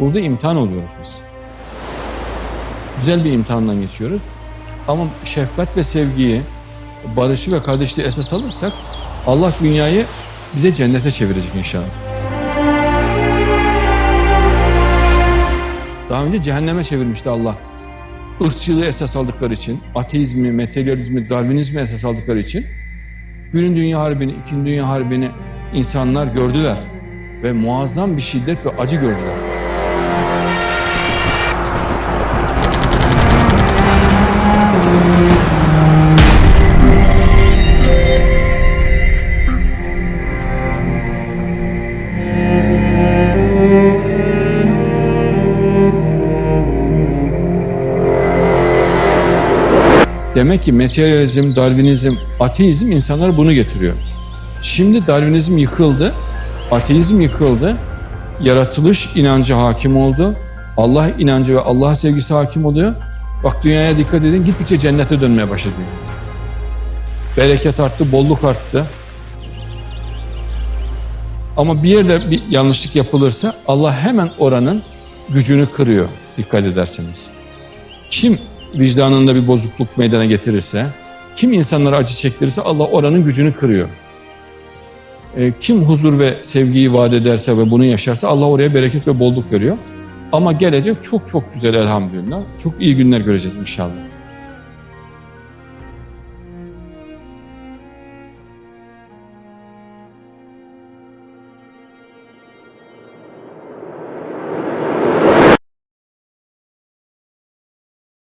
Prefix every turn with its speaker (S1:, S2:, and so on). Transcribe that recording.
S1: Burada imtihan oluyoruz biz. Güzel bir imtihandan geçiyoruz. Ama şefkat ve sevgiyi, barışı ve kardeşliği esas alırsak Allah dünyayı bize cennete çevirecek inşallah. Daha önce cehenneme çevirmişti Allah. Irkçılığı esas aldıkları için, ateizmi, materyalizmi, darwinizmi esas aldıkları için Birinci Dünya Harbi'ni, İkinci Dünya Harbi'ni insanlar gördüler ve muazzam bir şiddet ve acı gördüler. Demek ki materyalizm, darwinizm, ateizm insanlara bunu getiriyor. Şimdi darwinizm yıkıldı, ateizm yıkıldı, yaratılış inancı hakim oldu, Allah inancı ve Allah sevgisi hakim oluyor. Bak dünyaya dikkat edin, gittikçe cennete dönmeye başladı. Bereket arttı, bolluk arttı. Ama bir yerde bir yanlışlık yapılırsa Allah hemen oranın gücünü kırıyor dikkat ederseniz. Kim vicdanında bir bozukluk meydana getirirse, kim insanlara acı çektirirse Allah oranın gücünü kırıyor. E, kim huzur ve sevgiyi vaat ederse ve bunu yaşarsa Allah oraya bereket ve bolluk veriyor. Ama gelecek çok çok güzel elhamdülillah. Çok iyi günler göreceğiz inşallah.